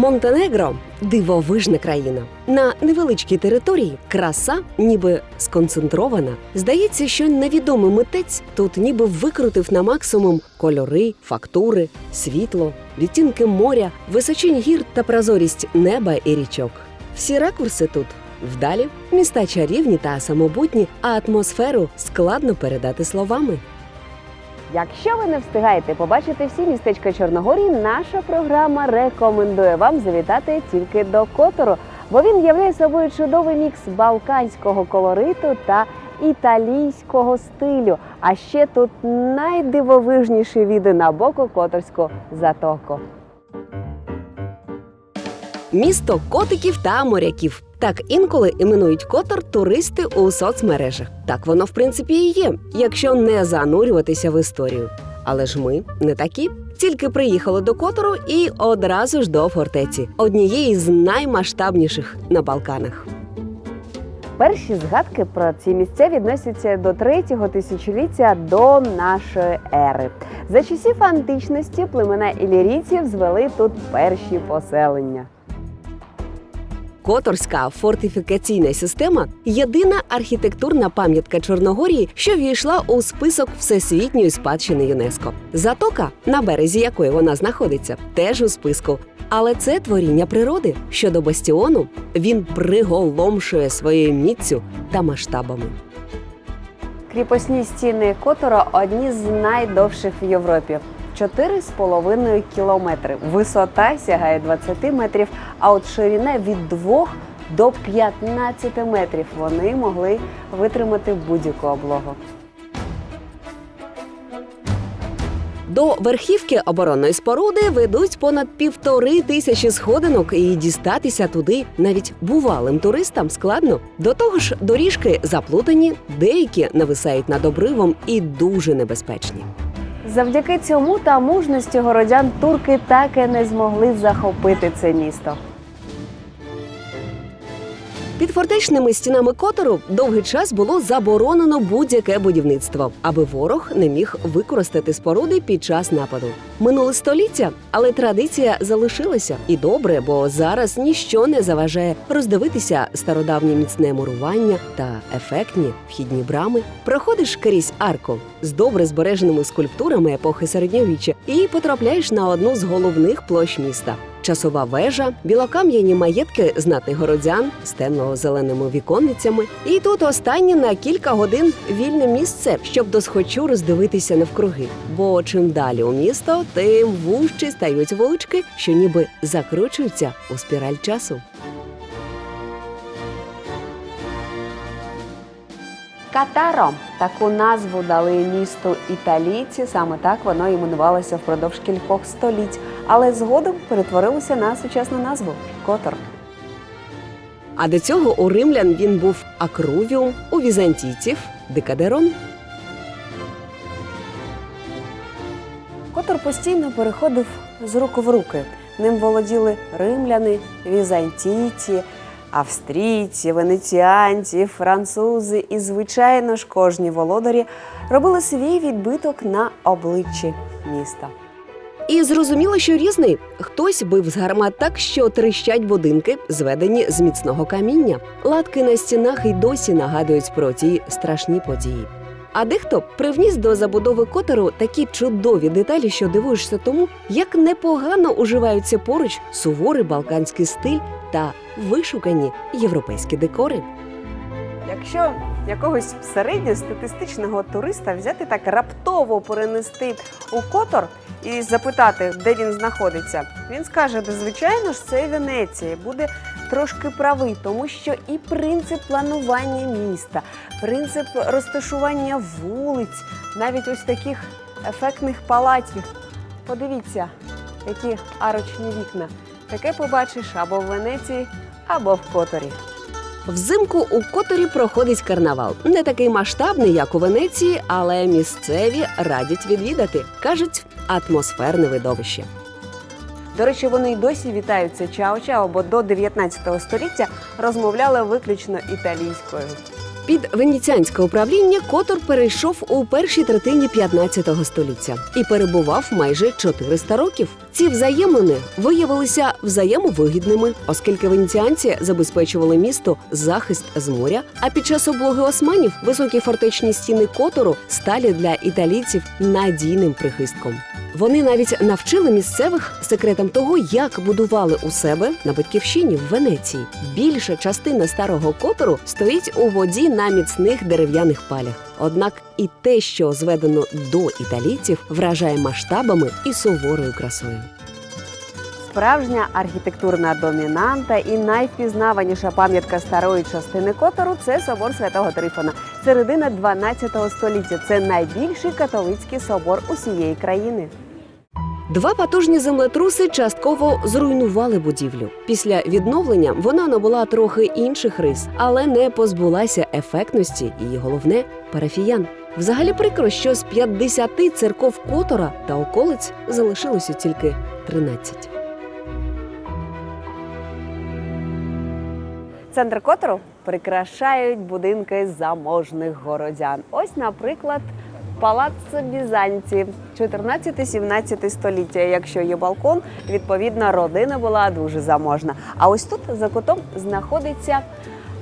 Монтенегро дивовижна країна. На невеличкій території краса ніби сконцентрована. Здається, що невідомий митець тут ніби викрутив на максимум кольори, фактури, світло, відтінки моря, височинь гір та прозорість неба і річок. Всі ракурси тут вдалі, міста чарівні та самобутні, а атмосферу складно передати словами. Якщо ви не встигаєте побачити всі містечка Чорногорії, наша програма рекомендує вам завітати тільки до Котору, бо він являє собою чудовий мікс балканського колориту та італійського стилю. А ще тут найдивовижніші віди на боку Которську затоку. Місто котиків та моряків. Так інколи іменують котор туристи у соцмережах. Так воно в принципі і є, якщо не занурюватися в історію. Але ж ми не такі. Тільки приїхали до Котору і одразу ж до фортеці, однієї з наймасштабніших на Балканах. Перші згадки про ці місця відносяться до третього тисячоліття до нашої ери. За часів античності племена ілірійців звели тут перші поселення. Которська фортифікаційна система єдина архітектурна пам'ятка Чорногорії, що війшла у список всесвітньої спадщини ЮНЕСКО. Затока, на березі якої вона знаходиться, теж у списку. Але це творіння природи. Щодо бастіону, він приголомшує своєю міцю та масштабами. Кріпосні стіни Котора одні з найдовших в Європі. 4,5 кілометри. Висота сягає 20 метрів, а от ширина від 2 до 15 метрів. Вони могли витримати будь-яку облогу. До верхівки оборонної споруди ведуть понад півтори тисячі сходинок, і дістатися туди навіть бувалим туристам складно. До того ж, доріжки заплутані, деякі нависають над обривом і дуже небезпечні. Завдяки цьому та мужності городян турки так і не змогли захопити це місто. Під фортечними стінами Котору довгий час було заборонено будь-яке будівництво, аби ворог не міг використати споруди під час нападу. Минуле століття, але традиція залишилася і добре, бо зараз ніщо не заважає роздивитися стародавнє міцне мурування та ефектні вхідні брами. Проходиш крізь арку з добре збереженими скульптурами епохи середньовіччя і потрапляєш на одну з головних площ міста. Часова вежа, білокам'яні маєтки знатних городян з темно-зеленими віконницями. І тут останні на кілька годин вільне місце, щоб досхочу роздивитися навкруги. Бо чим далі у місто, тим вужчі стають вулички, що ніби закручуються у спіраль часу. Катаро таку назву дали місту італійці. Саме так воно іменувалося впродовж кількох століть, але згодом перетворилося на сучасну назву Котор. А до цього у римлян він був акрувіум, у візантійців декадерон. Котор постійно переходив з рук в руки. Ним володіли римляни, візантійці, австрійці, венеціанці, французи і, звичайно ж, кожні володарі робили свій відбиток на обличчі міста. І зрозуміло, що різний хтось бив з гармат так, що тріщать будинки, зведені з міцного каміння. Латки на стінах і досі нагадують про ті страшні події. А дехто привніс до забудови котеру такі чудові деталі, що дивуєшся тому, як непогано уживаються поруч суворий балканський стиль та вишукані європейські декори. Якщо якогось середньостатистичного туриста взяти так раптово перенести у котор і запитати, де він знаходиться, він скаже, де звичайно ж це Венеція. Буде трошки правий, тому що і принцип планування міста, принцип розташування вулиць, навіть ось таких ефектних палатів. Подивіться, які арочні вікна. Таке побачиш або в Венеції, або в Которі. Взимку у Которі проходить карнавал. Не такий масштабний, як у Венеції, але місцеві радять відвідати. кажуть, атмосферне видовище. До речі, вони й досі вітаються чао-чао, бо до 19 століття розмовляли виключно італійською. Під венеціанське управління Котор перейшов у першій третині 15 століття і перебував майже 400 років. Ці взаємини виявилися взаємовигідними, оскільки венеціанці забезпечували місто захист з моря. А під час облоги османів високі фортечні стіни Котору стали для італійців надійним прихистком. Вони навіть навчили місцевих секретам того, як будували у себе на батьківщині в Венеції. Більша частина старого котору стоїть у воді на міцних дерев'яних палях. Однак і те, що зведено до італійців, вражає масштабами і суворою красою. Справжня архітектурна домінанта і найвпізнаваніша пам'ятка старої частини Котору це собор святого Трифона. Середина 12 століття. Це найбільший католицький собор усієї країни. Два потужні землетруси частково зруйнували будівлю. Після відновлення вона набула трохи інших рис, але не позбулася ефектності і головне парафіян. Взагалі прикро, що з 50 церков Котора та околиць залишилося тільки 13. Центр Котору прикрашають будинки заможних городян. Ось, наприклад, палац Бізанці, 14-17 століття. Якщо є балкон, відповідно, родина була дуже заможна. А ось тут за кутом знаходиться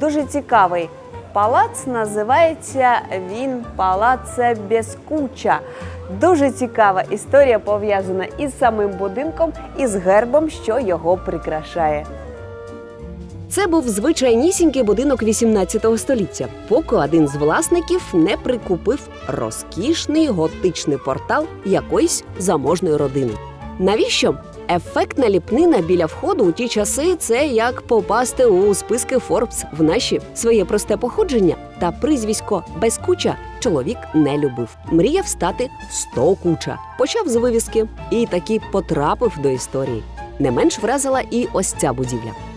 дуже цікавий палац. Називається він Палаце Бескуча. Дуже цікава історія пов'язана із самим будинком і з гербом, що його прикрашає. Це був звичайнісінький будинок 18 століття, поки один з власників не прикупив розкішний готичний портал якоїсь заможної родини. Навіщо? Ефектна ліпнина біля входу у ті часи це як попасти у списки Форбс в наші своє просте походження та прізвисько безкуча чоловік не любив. Мріяв стати сто куча. Почав з вивіски і таки потрапив до історії. Не менш вразила і ось ця будівля.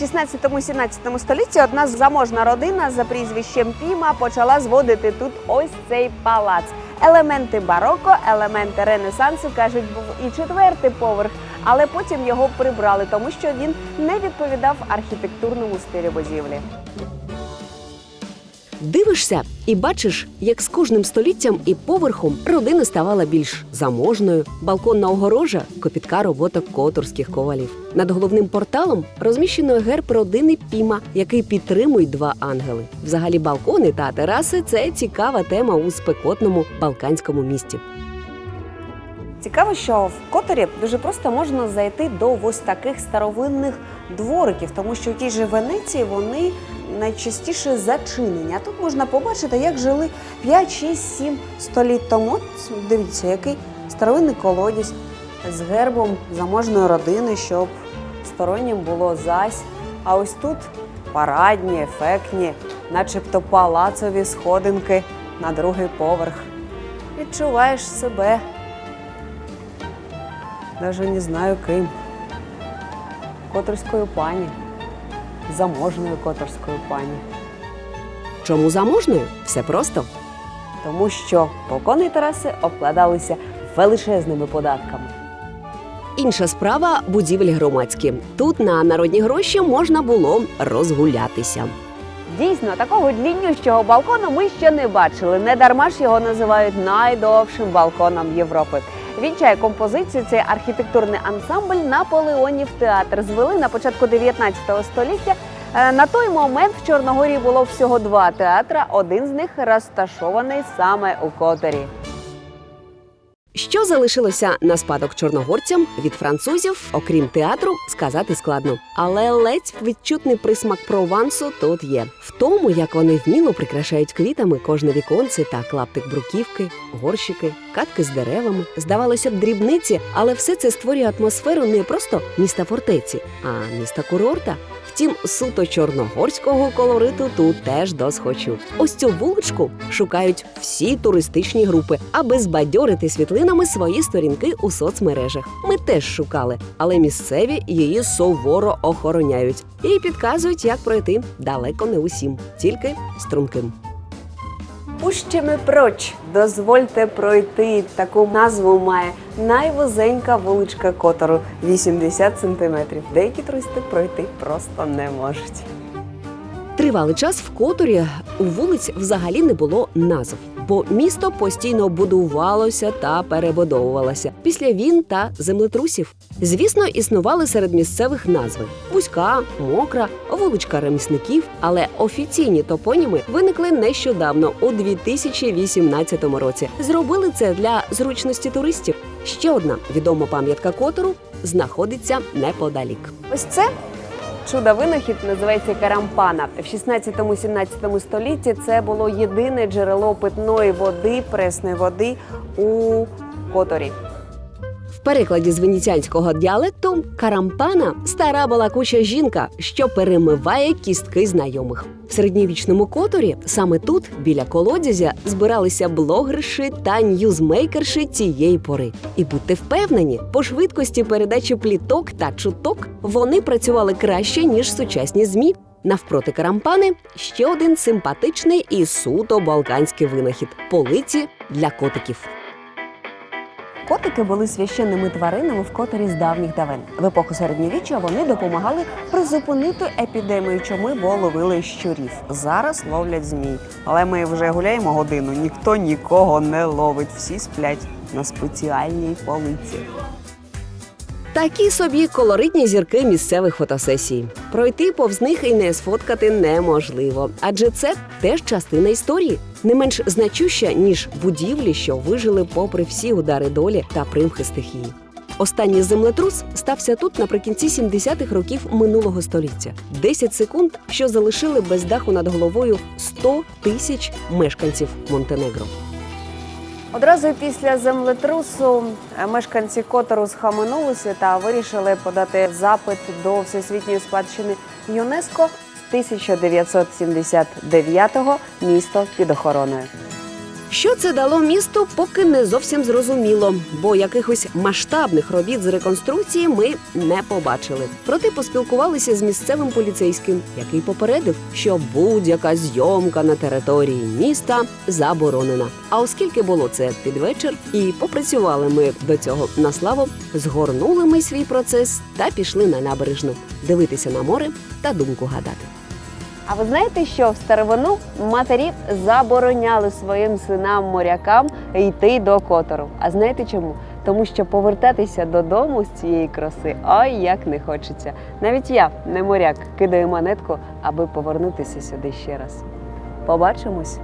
В 16-17 столітті одна заможна родина за прізвищем Піма почала зводити тут ось цей палац. Елементи бароко, елементи ренесансу кажуть, був і четвертий поверх, але потім його прибрали, тому що він не відповідав архітектурному стилю будівлі. Дивишся і бачиш, як з кожним століттям і поверхом родина ставала більш заможною. Балконна огорожа копітка робота которських ковалів. Над головним порталом розміщено герб родини Піма, який підтримують два ангели. Взагалі, балкони та тераси це цікава тема у спекотному балканському місті. Цікаво, що в Которі дуже просто можна зайти до ось таких старовинних двориків, тому що в тій же Венеції вони найчастіше зачинені. А тут можна побачити, як жили 5, 6, 7 століть тому. Дивіться, який старовинний колодязь з гербом заможної родини, щоб стороннім було зась. А ось тут парадні, ефектні, начебто палацові сходинки на другий поверх. Відчуваєш себе Даже не знаю ким. Которською пані. Заможною которською пані. Чому заможною? Все просто. Тому що балкони і тераси обкладалися величезними податками. Інша справа будівлі громадські. Тут на народні гроші можна було розгулятися. Дійсно, такого дліннющого балкону ми ще не бачили. Не дарма ж його називають найдовшим балконом Європи. Вінчає композицію цей архітектурний ансамбль Наполеонів театр. Звели на початку 19 століття. Е, На той момент в Чорногорії було всього два театри. Один з них розташований саме у Которі. Що залишилося на спадок чорногорцям від французів, окрім театру, сказати складно. Але ледь відчутний присмак провансу тут є. В тому, як вони вміло прикрашають квітами кожне віконце та клаптик бруківки, горщики, катки з деревами. Здавалося б, дрібниці, але все це створює атмосферу не просто міста фортеці, а міста курорта. Втім, суто чорногорського колориту тут теж досхочу. Ось цю вуличку шукають всі туристичні групи, аби збадьорити світлинами свої сторінки у соцмережах. Ми теж шукали, але місцеві її суворо охороняють і підказують, як пройти далеко не усім, тільки струнким. Пущими проч, дозвольте пройти. Таку назву має найвузенька вуличка Котору 80 сантиметрів. Деякі туристи пройти просто не можуть. Тривалий час в Которі у вулиць взагалі не було назв, бо місто постійно будувалося та перебудовувалося після війн та землетрусів. Звісно, існували серед місцевих назви: Бузька, Мокра, вуличка ремісників. Але офіційні топоніми виникли нещодавно у 2018 році. Зробили це для зручності туристів. Ще одна відома пам'ятка Котору знаходиться неподалік. Ось це чудо винахід називається карампана. В 16-17 столітті це було єдине джерело питної води, пресної води у Которі. Перекладі з венеціанського діалекту карампана стара балакуча жінка, що перемиває кістки знайомих. В середньовічному которі саме тут, біля колодязя, збиралися блогерші та ньюзмейкерші цієї пори. І будьте впевнені, по швидкості передачі пліток та чуток вони працювали краще ніж сучасні змі. Навпроти карампани ще один симпатичний і суто балканський винахід полиці для котиків. Котики були священними тваринами в котері з давніх давен. В епоху середньовіччя вони допомагали призупинити епідемію чуми, бо ловили щурів. Зараз ловлять змій. Але ми вже гуляємо годину. Ніхто нікого не ловить. Всі сплять на спеціальній полиці. Такі собі колоритні зірки місцевих фотосесій. Пройти повз них і не сфоткати неможливо, адже це теж частина історії, не менш значуща ніж будівлі, що вижили попри всі удари долі та примхи стихії. Останній землетрус стався тут наприкінці 70-х років минулого століття. 10 секунд, що залишили без даху над головою 100 тисяч мешканців Монтенегро. Одразу після землетрусу мешканці Котору схаменулися та вирішили подати запит до всесвітньої спадщини ЮНЕСКО з 1979-го місто під охороною. Що це дало місту, поки не зовсім зрозуміло, бо якихось масштабних робіт з реконструкції ми не побачили. Проте поспілкувалися з місцевим поліцейським, який попередив, що будь-яка зйомка на території міста заборонена. А оскільки було це під вечір, і попрацювали ми до цього на славу, згорнули ми свій процес та пішли на набережну дивитися на море та думку гадати. А ви знаєте, що в старовину матері забороняли своїм синам морякам йти до Котору? А знаєте чому? Тому що повертатися додому з цієї краси ой як не хочеться. Навіть я, не моряк, кидаю монетку, аби повернутися сюди ще раз. Побачимось.